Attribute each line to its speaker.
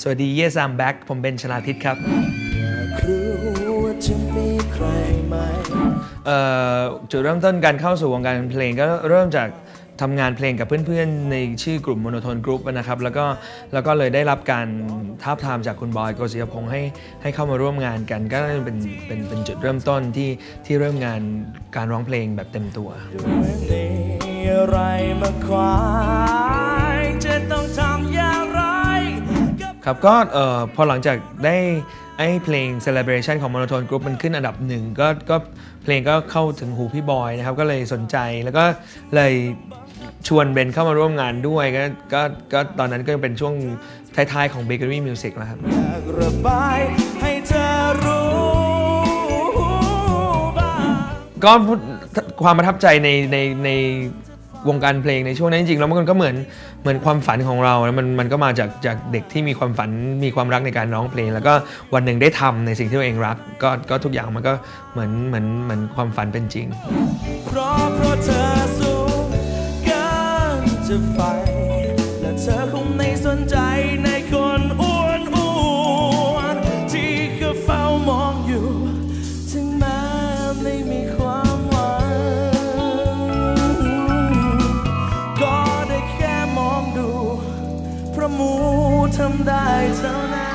Speaker 1: สวัสดี Yes I'm back ผมเป็นชลาทิศครับ
Speaker 2: รู้ว่าจะมีใครไหม
Speaker 1: เอ่อจุดเริ่มต้นการเข้าสู่วงการเพลงก็เริ่มจากทำงานเพลงกับเพื่อนๆ ในชื่อกลุ่มโมโนโทนกรุ๊ปนะครับแล้วก็แล้วก็เลยได้รับการท้าบทามจากคุณบอยโกศิยพงศ์ให้ให้เข้ามาร่วมงานกัน ก็เป็นเป็นเป็นจุดเริ่มต้นที่ที่เริ่มงานการร้องเพลงแบบเต็มตัว
Speaker 2: ครับ
Speaker 1: ก็เอ่อพอหลังจากได้ไอ้เพลง celebration ของ monotone group มันขึ้นอันดับหนึ่งก็ก็เพลงก็เข้าถึงหูพี่บอยนะครับก็เลยสนใจแล้วก็เลยชวนเบนเข้ามาร่วมงานด้วยก็ก็ก็ตอนนั้นก็เป็นช่วงท้ายๆของ Bakery Music แล้วครับ
Speaker 2: อยากระบายให้เธอรู้บ้าง
Speaker 1: ก็ความประทับใจในในใน วงการเพลงในช่วงนั้นจริงๆแล้วมันก็เหมือนเหมือนความฝันของเราแล้วมันมันก็มาจากจากเด็กที่มีความฝันมีความรักในการร้องเพลง แล้วก็วันหนึ่งได้ทำในสิ่งที่ตัวเองรัก ก็ก็ทุกอย่างมันก็เหมือนเหมือนเหมือนความฝันเป็นจริง
Speaker 2: เพราะเพราะเธอสูงเกินจะไฟและเธอคงไม่สนใจในคนอ้วนอ้วนที่ก็เฝ้ามองอยู่ ทำได้เท่านั้น